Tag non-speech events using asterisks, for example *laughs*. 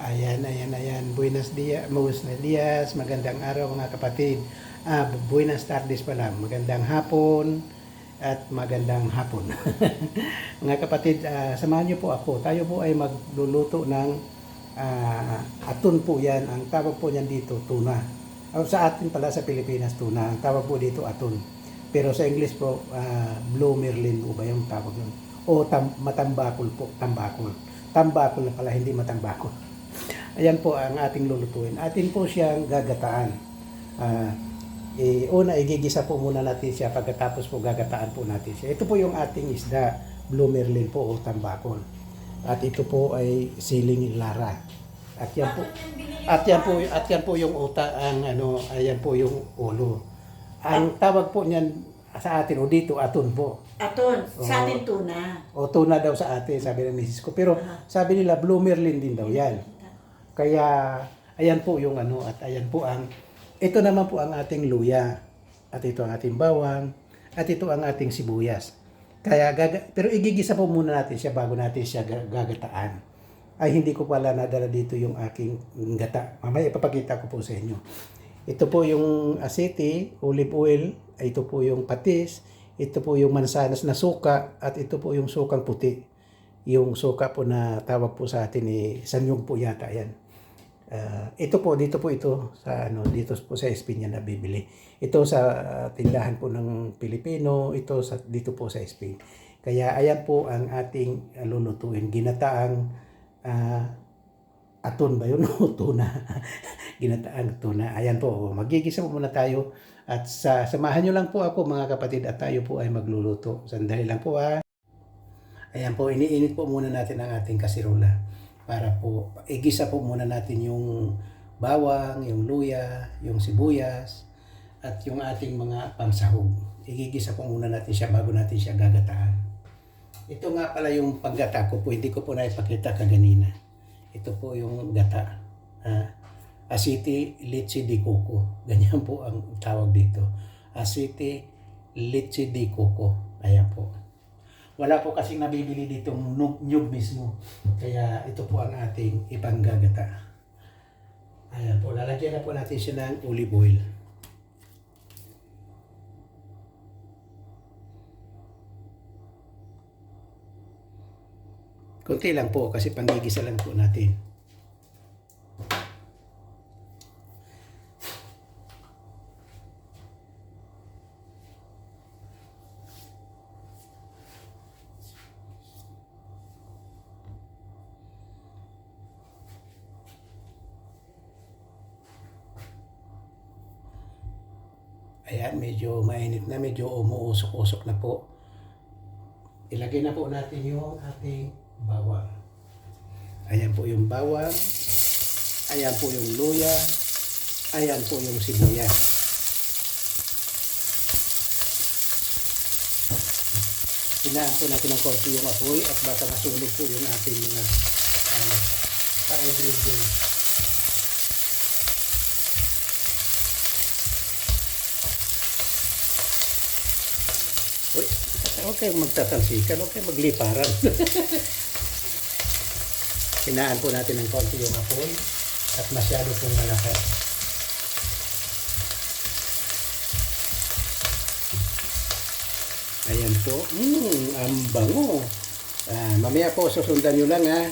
Ayan, ayan, ayan. Buenos dias, buenos dias. Magandang araw mga kapatid. Ah, buenas tardes pala. Magandang hapon at magandang hapon. *laughs* mga kapatid, ah, samahan niyo po ako. Tayo po ay magluluto ng ah, aton po yan. Ang tawag po niyan dito, tuna. O, sa atin pala sa Pilipinas, tuna. Ang tawag po dito, aton. Pero sa English po, ah, blue merlin po ba yung tawag yun? O tam, matambakol po, tambakol. Tambakol na pala, hindi matambakol. Ayan po ang ating lulutuin. Atin po siyang gagataan. Ah, eh, una, igigisa po muna natin siya. Pagkatapos po gagataan po natin siya. Ito po yung ating isda, blue merlin po o tambakol. At ito po ay siling lara. At yan po, at yan po, at yan po yung uta, ang ano, ayan po yung ulo. Ang tawag po niyan sa atin o dito, aton po. Aton, sa Oo. atin tuna. O tuna daw sa atin, sabi ng misis ko. Pero sabi nila, blue merlin din daw yan. Kaya, ayan po yung ano, at ayan po ang, ito naman po ang ating luya. At ito ang ating bawang. At ito ang ating sibuyas. Kaya, gaga, pero igigisa po muna natin siya bago natin siya ga- gagataan. Ay, hindi ko pala nadala dito yung aking gata. Mamaya ipapakita ko po sa inyo. Ito po yung asete, olive oil, ito po yung patis, ito po yung mansanas na suka, at ito po yung sukang puti. Yung suka po na tawag po sa atin ni Sanyong po yata yan. Ah, ito po, dito po ito sa ano, dito po sa Espanya na bibili. Ito sa ah, tindahan po ng Pilipino, ito sa dito po sa Spain. Kaya ayan po ang ating ah, lulutuin, ginataang ah, aton ba yun *laughs* tuna? ginataang tuna. Ayan po, magigisa po muna tayo at sa samahan nyo lang po ako mga kapatid at tayo po ay magluluto. Sandali lang po ha. Ayan po, iniinit po muna natin ang ating kasirola para po igisa po muna natin yung bawang, yung luya, yung sibuyas at yung ating mga pangsahog. Igigisa po muna natin siya bago natin siya gagataan. Ito nga pala yung paggata ko po, hindi ko po naipakita kaganina. Ito po yung gata. Ah, asiti litsi di coco. *laughs* Ganyan po ang tawag dito. Asiti litsi di coco. Ayan po. Wala po kasing nabibili dito nyug, nyug mismo. Kaya ito po ang ating ipanggagata. Ayan po, lalagyan na po natin siya ng olive oil. Kunti lang po kasi panggigisa lang po natin. Ayan, medyo mainit na, medyo umuusok-usok na po. Ilagay na po natin yung ating bawang. Ayan po yung bawang. Ayan po yung luya. Ayan po yung sibuyas. Hinaan po natin ng konti yung apoy at baka masunog po yung ating mga ano, ka-ingredients. Uy, huwag kayong magtatalsikan, huwag kayong magliparan. *laughs* Hinaan po natin ng konti yung apoy at masyado pong malaki. Ayan po. Mmm, ang bango. Ah, mamaya po susundan nyo lang ha.